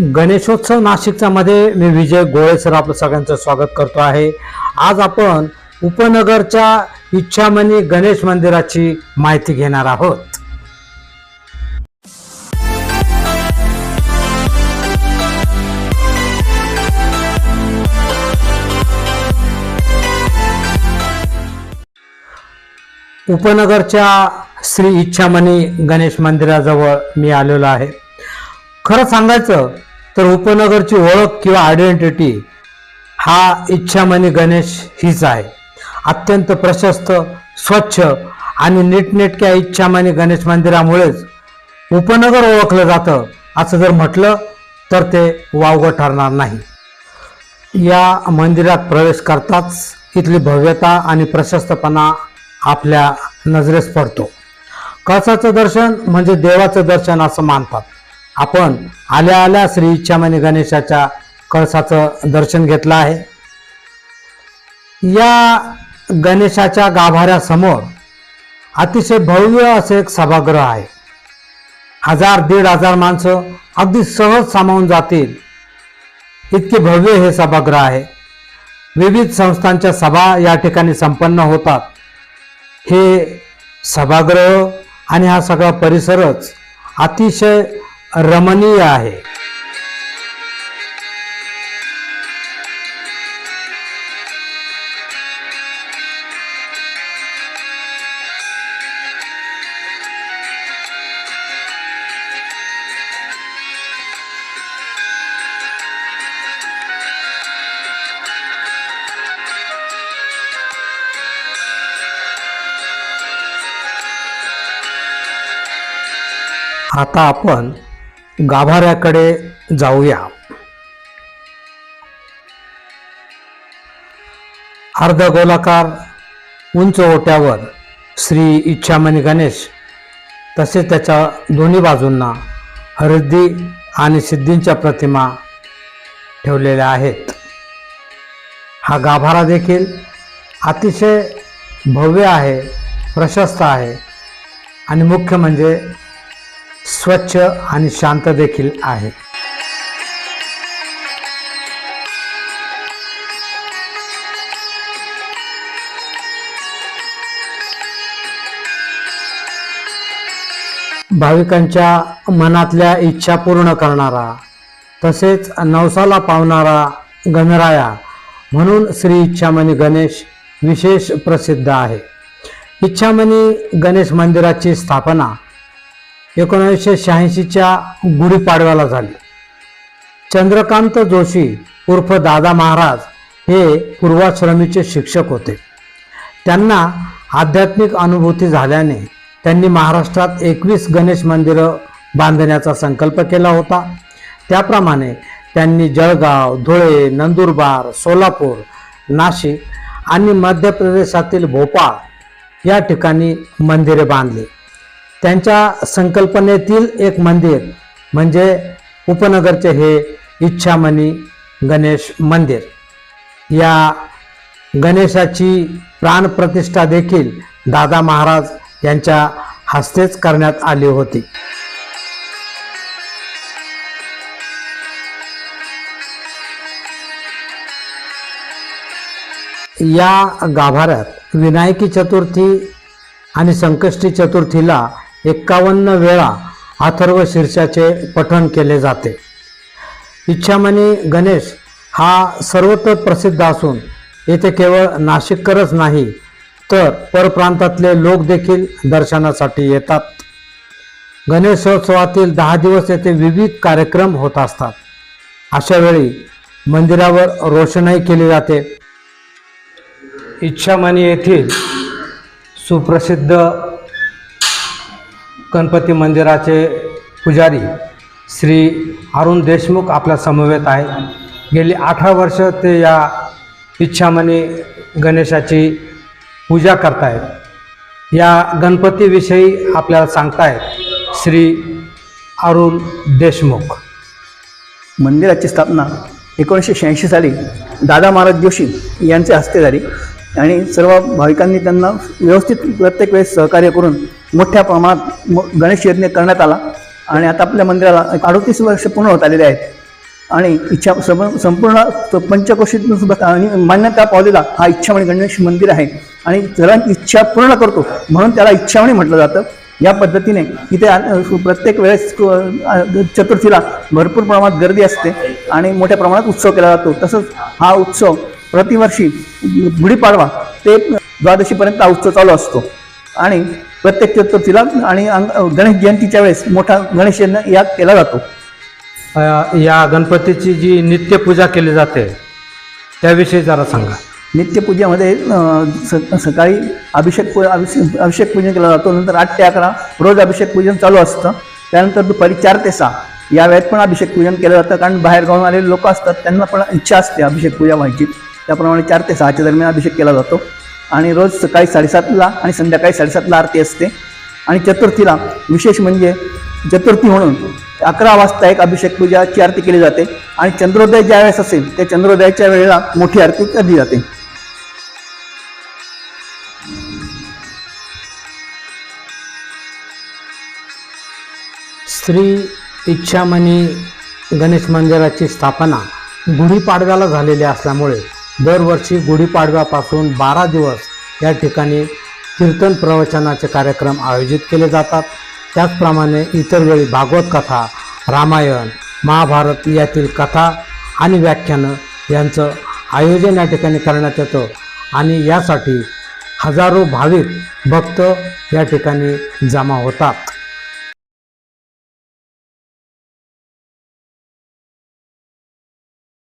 गणेशोत्सव नाशिकचा मध्ये मी विजय गोळे सर आपलं सगळ्यांचं स्वागत करतो आहे. आज आपण उपनगरच्या इच्छामणी गणेश मंदिराची माहिती घेणार आहोत. उपनगरच्या श्री इच्छामणी गणेश मंदिराजवळ मी आलेलो आहे. खरं सांगायचं तर उपनगरची ओळख किंवा आयडेंटिटी हा इच्छामणी गणेश हीच आहे. अत्यंत प्रशस्त स्वच्छ आणि नीटनेटक्या इच्छामणी गणेश मंदिरामुळेच उपनगर ओळखलं जातं असं जर म्हटलं तर ते वावगं ठरणार नाही. या मंदिरात प्रवेश करताच इथली भव्यता आणि प्रशस्तपणा आपल्या नजरेस पडतो. कळसाचं दर्शन म्हणजे देवाचं दर्शन असं मानतात. आपण आल्या आल्या श्री इच्छामणी गणेशाच्या कळसाचं दर्शन घेतलं आहे. या गणेशाच्या गाभाऱ्यासमोर अतिशय भव्य असे एक सभागृह आहे. हजार दीड हजार माणसं अगदी सहज सामावून जातील. इतके भव्य हे सभागृह आहे. विविध संस्थांच्या सभा या ठिकाणी संपन्न होतात. हे सभागृह आणि हा सगळा परिसरच अतिशय रमणीय आहे. आता आपण गाभाऱ्याकडे जाऊया. अर्धगोलाकार उंच ओट्यावर श्री इच्छामणी गणेश तसेच त्याच्या दोन्ही बाजूंना हरिद्दी आणि सिद्धींच्या प्रतिमा ठेवलेल्या आहेत. हा गाभारा देखील अतिशय भव्य आहे प्रशस्त आहे आणि मुख्य म्हणजे स्वच्छ आणि शांत देखील आहे. भाविकांच्या मनातल्या इच्छा पूर्ण करणारा तसेच नवसाला पावणारा गणराया म्हणून श्री इच्छामणी गणेश विशेष प्रसिद्ध आहे. इच्छामणी गणेश मंदिराची स्थापना एकोणीसशे शहाऐंशीच्या गुढीपाडव्याला झाली. चंद्रकांत जोशी उर्फ दादा महाराज हे पूर्वाश्रमीचे शिक्षक होते. त्यांना आध्यात्मिक अनुभूती झाल्याने त्यांनी महाराष्ट्रात एकवीस गणेश मंदिरं बांधण्याचा संकल्प केला होता. त्याप्रमाणे त्यांनी जळगाव धुळे नंदुरबार सोलापूर नाशिक आणि मध्य प्रदेशातील भोपाळ या ठिकाणी मंदिरे बांधली. त्यांच्या संकल्पनेतील एक मंदिर म्हणजे उपनगरचे हे इच्छामणी गणेश मंदिर. या गणेशाची प्राणप्रतिष्ठा देखील दादा महाराज यांच्या हस्तेच करण्यात आली होती. या गाभाऱ्यात विनायकी चतुर्थी आणि संकष्टी चतुर्थीला एक्कावन्न वेळा अथर्व शीर्षाचे पठण केले जाते. इच्छामणी गणेश हा सर्वत्र प्रसिद्ध असून येथे केवळ नाशिककरच नाही तर परप्रांतातले लोक देखील दर्शनासाठी येतात. गणेशोत्सवातील दहा दिवस येथे विविध कार्यक्रम होत असतात. अशा वेळी मंदिरावर रोषणाई केली जाते. इच्छामणी येथील सुप्रसिद्ध गणपती मंदिराचे पुजारी श्री अरुण देशमुख आपल्या समवेत आहे. गेली अठरा वर्ष ते या इच्छामणी गणेशाची पूजा करतायत. या गणपतीविषयी आपल्याला सांगतायत श्री अरुण देशमुख. मंदिराची स्थापना एकोणीसशे शहाऐंशी साली दादा महाराज जोशी यांच्या हस्ते झाली आणि सर्व भाविकांनी त्यांना व्यवस्थित प्रत्येक वेळेस सहकार्य करून मोठ्या प्रमाणात गणेश यज्ञ करण्यात आला. आणि आता आपल्या मंदिराला एक अडतीस वर्ष पूर्ण होत आलेले आहेत. आणि इच्छा सम संपूर्ण स- पंचकोशीतून सुद्धा आणि मान्यता पावलेला हा इच्छामणी गणेश मंदिर आहे. आणि सर्वांची इच्छा पूर्ण करतो. म्हणून त्याला इच्छामणी म्हटलं जातं. या पद्धतीने इथे प्रत्येक वेळेस चतुर्थीला भरपूर प्रमाणात गर्दी असते. आणि मोठ्या प्रमाणात उत्सव केला जातो. तसंच हा उत्सव प्रतिवर्षी गुढीपाडवा ते द्वादशीपर्यंत हा उत्सव चालू असतो. आणि प्रत्येक चतुर्थीला आणि गणेश जयंतीच्या वेळेस मोठा गणेश यज्ञ या केला जातो. या गणपतीची जी नित्यपूजा केली जाते त्याविषयी जरा सांगा. नित्यपूजेमध्ये स सकाळी अभिषेक पू अभिषेक अभिषेक पूजन केला जातो नंतर आठ ते अकरा रोज अभिषेक पूजन चालू असतं. त्यानंतर दुपारी चार ते सहा या वेळेत पण अभिषेक पूजन केलं जातं कारण बाहेर गावून आलेले लोक असतात त्यांना पण इच्छा असते अभिषेक पूजा व्हायची. त्याप्रमाणे चार ते सहाच्या दरम्यान अभिषेक केला जातो. आणि रोज सकाळी साडेसातला आणि संध्याकाळी साडेसातला आरती असते. आणि चतुर्थीला विशेष म्हणजे चतुर्थी म्हणून अकरा वाजता एक अभिषेक पूजाची आरती केली जाते. आणि चंद्रोदय ज्या वेळेस असेल त्या चंद्रोदयाच्या वेळेला मोठी आरती केली जाते. श्री इच्छामणी गणेश मंदिराची स्थापना गुढीपाडव्याला झालेली असल्यामुळे दरवर्षी गुढीपाडव्यापासून बारा दिवस या ठिकाणी कीर्तन प्रवचनाचे कार्यक्रम आयोजित केले जातात. त्याचप्रमाणे इतर वेळी भागवत कथा रामायण महाभारत यातील कथा आणि व्याख्यानं यांचं आयोजन या ठिकाणी करण्यात येतं आणि यासाठी हजारो भाविक भक्त या ठिकाणी जमा होतात.